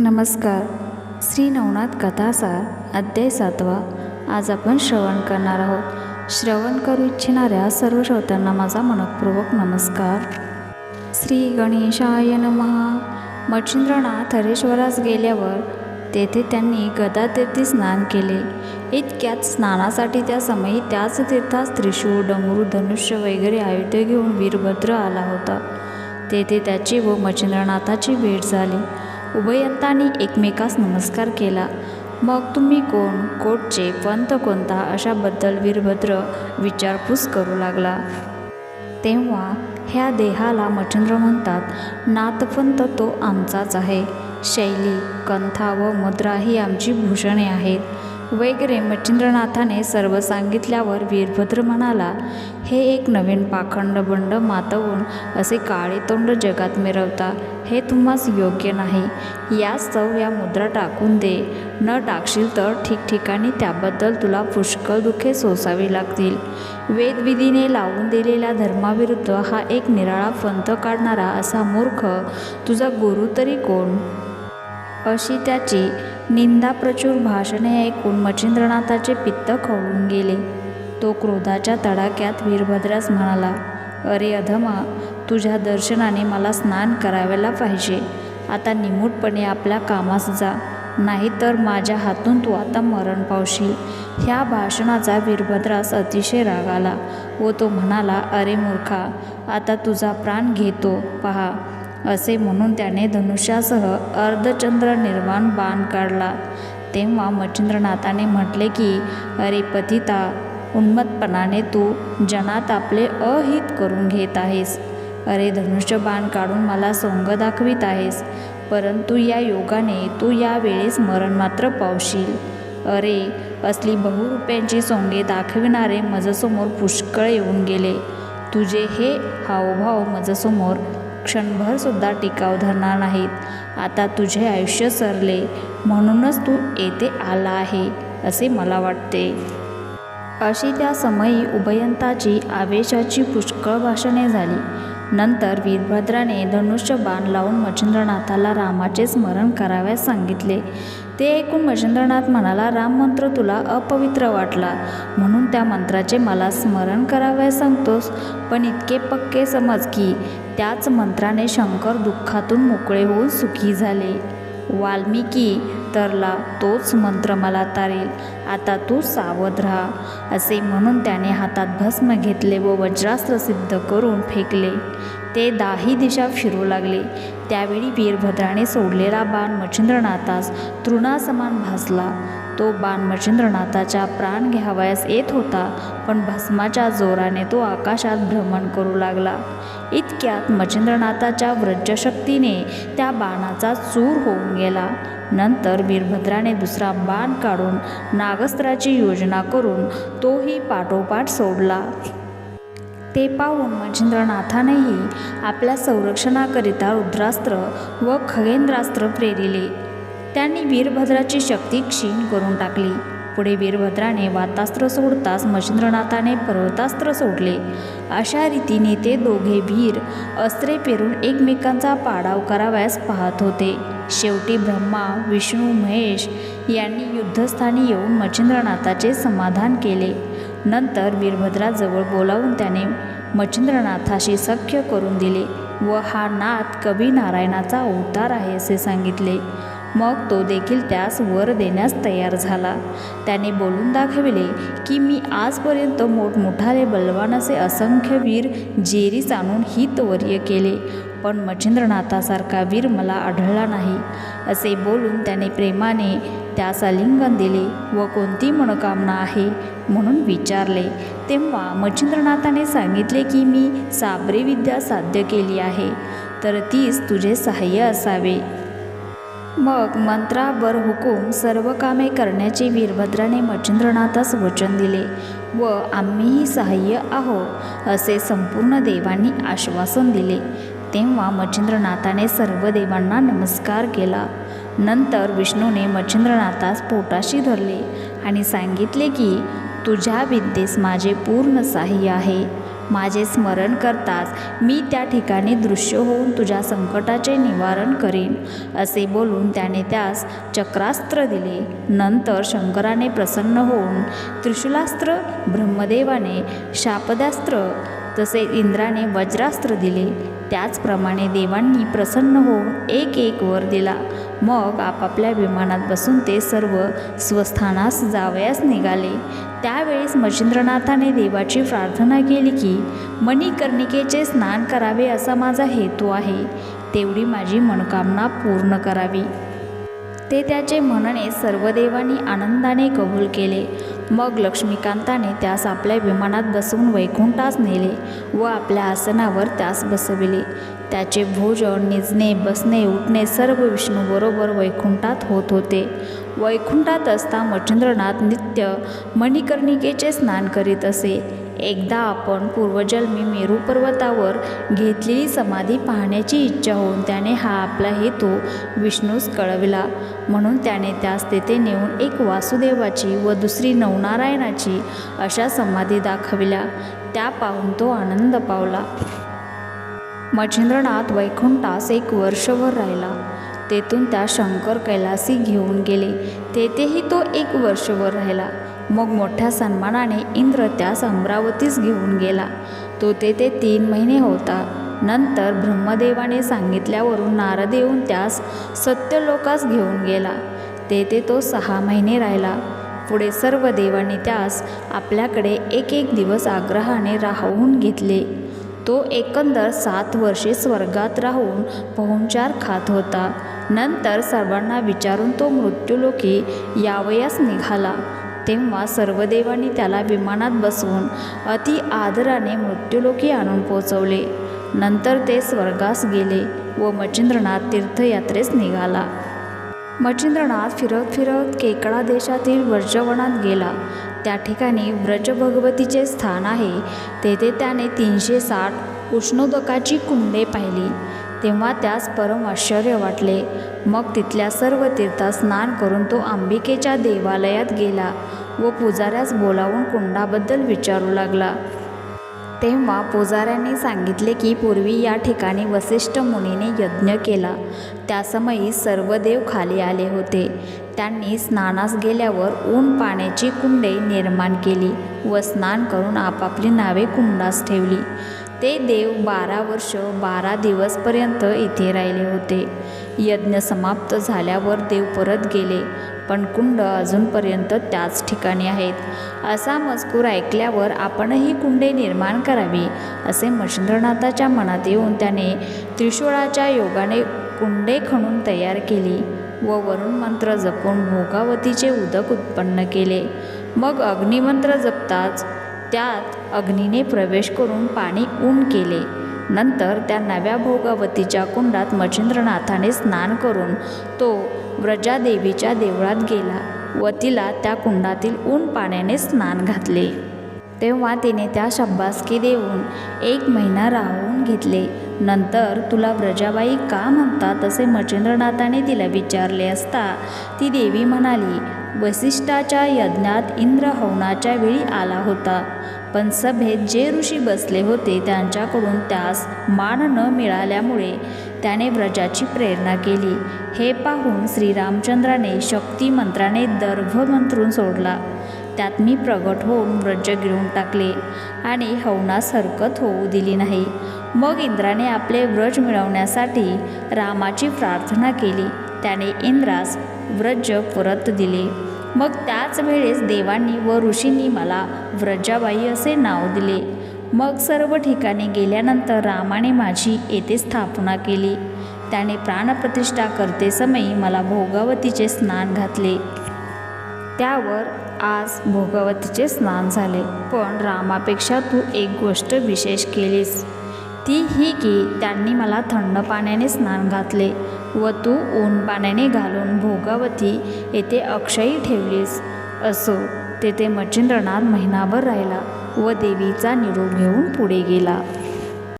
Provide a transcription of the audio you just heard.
नमस्कार. श्री नवनाथ कथासार अध्याय सातवा. आज आपण श्रवण करणार आहोत. श्रवण करू इच्छिणाऱ्या सर्व श्रोत्यांना माझा मनपूर्वक नमस्कार. श्री गणेशाय नमहा मच्छिंद्रनाथ हरेश्वरास गेल्यावर तेथे त्यांनी गदातीर्थी स्नान केले. इतक्यात स्नानासाठी त्या समयी त्याच तीर्थास त्रिशूळ डमरू धनुष्य वगैरे आयुध घेऊन वीरभद्र आला होता. तेथे त्याची व मच्छिंद्रनाथाची भेट झाली. उभयंतांनी एकमेकास नमस्कार केला. मग तुम्ही कोण? कोटचे पंथ कोणता? अशाबद्दल वीरभद्र विचारपूस करू लागला. तेव्हा ह्या देहाला मच्छिंद्र म्हणतात नातपंत तो आमचाच आहे. शैली कंथा व मुद्रा ही आमची भूषणे आहेत. वगैरे मच्छिंद्रनाथाने सर्व सांगितल्यावर वीरभद्र म्हणाला हे एक नवीन पाखंड बंड मातवून असे काळे तोंड जगात मिरवता. हे तुम्हास योग्य नाही. यास्तव या मुद्रा टाकून दे. न टाकशील तर ठिकठिकाणी त्याबद्दल तुला पुष्कळ दुःखे सोसावी लागतील. वेदविधीने लावून दिलेल्या धर्माविरुद्ध हा एक निराळा पंथ काढणारा असा मूर्ख तुझा गुरु तरी कोण? अशी त्याची निंदाप्रचूर भाषणे ऐकून मच्छिंद्रनाथाचे पित्त खवळून गेले. तो क्रोधाच्या तडाक्यात वीरभद्रास म्हणाला अरे अधमा तुझ्या दर्शनाने मला स्नान करावेला पाहिजे. आता निमूटपणे आपल्या कामास जा. नाहीतर माझ्या हातून तू आता मरण पावशील. ह्या भाषणाचा वीरभद्रास अतिशय राग आला व तो म्हणाला अरे मूर्खा आता तुझा प्राण घेतो. पहा असे म्हणून त्याने धनुष्यासह अर्धचंद्र निर्वाण बाण काढला. तेव्हा मच्छिंद्रनाथाने म्हटले की अरे पतिता उन्मत्पणाने तू जनात आपले अहित करून घेत आहेस. अरे धनुष्य बाण काढून मला सोंग दाखवित आहेस. परंतु या योगाने तू या वेळेस मरण मात्र पावशील. अरे असली बहुरुप्यांची सोंगे दाखविणारे मजसमोर पुष्कळ येऊन गेले. तुझे हे हावभाव मजसमोर क्षणभरसुद्धा टिकाव धरणार नाहीत. आता तुझे आयुष्य सरले म्हणूनच तू येथे आला आहे असे मला वाटते. अशी त्या समयी उभयंताची आवेशाची पुष्कळ भाषणे झाली. नंतर वीरभद्राने धनुष्य बाण लावून मच्छिंद्रनाथाला रामाचे स्मरण कराव्यास सांगितले. ते ऐकून मच्छिंद्रनाथ म्हणाला राम मंत्र तुला अपवित्र वाटला. म्हणून त्या मंत्राचे मला स्मरण करावे सांगतोस. पण इतके पक्के समज की त्याच मंत्राने शंकर दुःखातून मोकळे होऊन सुखी झाले. वाल्मिकी तरला तोच मंत्र मला तारेल. आता तू सावध राहा. असे म्हणून त्याने हातात भस्म घेतले व वज्रास्त्र सिद्ध करून फेकले. ते दाही दिशा फिरू लागले. त्यावेळी वीरभद्राने सोडलेला बाण मच्छिंद्रनाथास तृणासमान भासला. तो बाण मच्छिंद्रनाथाच्या प्राण घ्यावयास येत होता पण भस्माच्या जोराने तो आकाशात भ्रमण करू लागला. इतक्यात मच्छिंद्रनाथाच्या व्रजशक्तीने त्या बाणाचा चूर होऊन गेला. नंतर वीरभद्राने दुसरा बाण काढून नागस्त्राची योजना करून तोही पाठोपाठ सोडला. ते पाहून मच्छिंद्रनाथानेही आपल्या संरक्षणाकरिता रुद्रास्त्र व खगेंद्रास्त्र प्रेरिले. त्यांनी वीरभद्राची शक्ती क्षीण करून टाकली. पुढे वीरभद्राने वातास्त्र सोडताच मच्छिंद्रनाथाने पर्वतास्त्र सोडले. अशा रीतीने ते दोघे वीर अस्त्रे पेरून एकमेकांचा पाडाव करावयास पाहत होते. शेवटी ब्रह्मा विष्णू महेश यांनी युद्धस्थानी येऊन मच्छिंद्रनाथाचे समाधान केले. नंतर वीरभद्राजवळ बोलावून त्याने मच्छिंद्रनाथाशी सख्य करून दिले व हा नाथ कवी नारायणाचा अवतार आहे असे सांगितले. मग तो देखील त्यास वर देण्यास तयार झाला. त्याने बोलून दाखविले की मी आजपर्यंत मोठमोठाले बलवान असे असंख्य वीर जेरीस आणून हितवर्य केले. पण मच्छिंद्रनाथासारखा वीर मला आढळला नाही असे बोलून त्याने प्रेमाने त्यास आलिंगन दिले व कोणती मनोकामना आहे म्हणून विचारले. तेव्हा मच्छिंद्रनाथाने सांगितले की मी साबरी विद्या साध्य केली आहे तर तीच तुझे सहाय्य असावे. मग मंत्राबर हुकूम सर्व कामे करण्याचे वीरभद्राने मच्छिंद्रनाथास वचन दिले व आम्हीही सहाय्य आहोत असे संपूर्ण देवांनी आश्वासन दिले. तेव्हा मच्छिंद्रनाथाने सर्व देवांना नमस्कार केला. नंतर विष्णूने मच्छिंद्रनाथास पोटाशी धरले आणि सांगितले की तुझ्या विद्येस माझे पूर्ण सहाय्य आहे. माझे स्मरण करताच मी त्या ठिकाणी दृश्य होऊन तुझ्या संकटाचे निवारण करीन असे बोलून त्याने त्यास चक्रास्त्र दिले. नंतर शंकराने प्रसन्न होऊन त्रिशूलास्त्र ब्रह्मदेवाने शापदास्त्र तसे इंद्राने वज्रास्त्र दिले त्याचप्रमाणे देवांनी प्रसन्न होऊन एक एक वर दिला. मग आपापल्या विमानात बसून ते सर्व स्वस्थानास जावयास निघाले. त्यावेळेस मच्छिंद्रनाथाने देवाची प्रार्थना केली की मणिकर्णिकेचे स्नान करावे असा माझा हेतू आहे. तेवढी माझी मनोकामना पूर्ण करावी. ते त्याचे म्हणणे सर्व देवांनी आनंदाने कबूल केले. मग लक्ष्मीकांताने त्यास आपल्या विमानात बसवून वैकुंठास नेले व आपल्या आसनावर त्यास बसविले. त्याचे भोजन निजणे बसणे उठणे सर्व विष्णूबरोबर वैकुंठात होत होते. वैकुंठात असता मच्छिंद्रनाथ नित्य मणिकर्णिकेचे स्नान करीत असे. एकदा आपण पूर्वजन्मी मेरू पर्वतावर घेतलेली समाधी पाहण्याची इच्छा होऊन त्याने हा आपला हेतू विष्णूस कळविला. म्हणून त्याने त्यास तेथे नेऊन एक वासुदेवाची व दुसरी नवनारायणाची अशा समाधी दाखविल्या. त्या पाहून तो आनंद पावला. मच्छिंद्रनाथ वैकुंठास एक वर्षभर राहिला. तेथून त्या शंकर कैलासी घेऊन गेले. तेथेही तो एक वर्षभर राहिला. मग मोठ्या सन्मानाने इंद्र त्यास अमरावतीस घेऊन गेला. तो तेथे तीन महिने होता. नंतर ब्रह्मदेवाने सांगितल्यावरून नारद येऊन त्यास सत्यलोकास घेऊन गेला. तेथे तो सहा महिने राहिला. पुढे सर्व देवांनी त्यास आपल्याकडे एक एक दिवस आग्रहाने राहवून घेतले. तो एकंदर सात वर्षे स्वर्गात राहून पाहुणचार खात होता. नंतर सर्वांना विचारून तो मृत्यूलोकी यावयास निघाला. तेव्हा सर्व देवांनी त्याला विमानात बसवून अति आदराने मृत्यूलोकी आणून पोचवले नंतर ते स्वर्गास गेले व मच्छिंद्रनाथ तीर्थयात्रेस निघाला. मच्छिंद्रनाथ फिरत फिरत केकडा देशातील व्रजवनात गेला. त्या ठिकाणी व्रज भगवतीचे स्थान आहे. तेथे त्याने तीनशे साठ उष्णोदकाची कुंडे पाहिली. तेव्हा त्यास परम आश्चर्य वाटले. मग तिथल्या सर्व तीर्थात स्नान करून तो अंबिकेच्या देवालयात गेला व पुजाऱ्यास बोलावून कुंडाबद्दल विचारू लागला. तेव्हा पुजाऱ्यांनी सांगितले की पूर्वी या ठिकाणी वसिष्ठ मुनीने यज्ञ केला. त्यासमयी सर्व देव खाली आले होते. त्यांनी स्नानास गेल्यावर ऊन पाण्याची कुंडे निर्माण केली व स्नान करून आपापली नावे कुंडास ठेवली. ते देव बारा वर्ष बारा दिवसपर्यंत इथे राहिले होते. यज्ञ समाप्त झाल्यावर देव परत गेले पण कुंड अजूनपर्यंत त्याच ठिकाणी आहेत. असा मजकूर ऐकल्यावर आपणही कुंडे निर्माण करावी असे मच्छिंद्रनाथाच्या मनात येऊन त्याने त्रिशूळाच्या योगाने कुंडे खणून तयार केली व वरुण मंत्र जपून भोगावतीचे उदक उत्पन्न केले. मग अग्निमंत्र जपताच त्यात अग्नीने प्रवेश करून पाणी ऊन केले. नंतर त्या नव्या भोगावतीच्या कुंडात मच्छिंद्रनाथाने स्नान करून तो व्रजादेवीच्या देवळात गेला व तिला त्या कुंडातील ऊन पाण्याने स्नान घातले. तेव्हा तिने त्या शब्बासकी देऊन एक महिना राहून घेतले. नंतर तुला व्रजाबाई का म्हणतात असे मच्छिंद्रनाथाने तिला विचारले असता ती देवी म्हणाली वसिष्ठाच्या यज्ञात इंद्र हवनाच्या वेळी आला होता. पण सभेत जे ऋषी बसले होते त्यांच्याकडून त्यास मान न मिळाल्यामुळे त्याने व्रजाची प्रेरणा केली. हे पाहून श्रीरामचंद्राने शक्ती मंत्राने दर्भ मंत्रून सोडला. त्यात मी प्रगट होऊन व्रज गिळून टाकले आणि हवनास हरकत होऊ दिली नाही. मग इंद्राने आपले व्रज मिळवण्यासाठी रामाची प्रार्थना केली. त्याने इंद्रास व्रज परत दिले. मग त्याच वेळेस देवांनी व ऋषींनी मला व्रजाबाई असे नाव दिले. मग सर्व ठिकाणी गेल्यानंतर रामाने माझी येथे स्थापना केली. त्याने प्राणप्रतिष्ठा करते समयी मला भोगावतीचे स्नान घातले. त्यावर आज भोगावतीचे स्नान झाले. पण रामापेक्षा तू एक गोष्ट विशेष केलीस. ती ही की त्यांनी मला थंड पाण्याने स्नान घातले. व तू ऊन पाण्याने घालून भोगावती येथे अक्षयी ठेवलीस. असो तेथे मच्छिंद्रनाथ महिनाभर राहिला व देवीचा निरोप घेऊन पुढे गेला.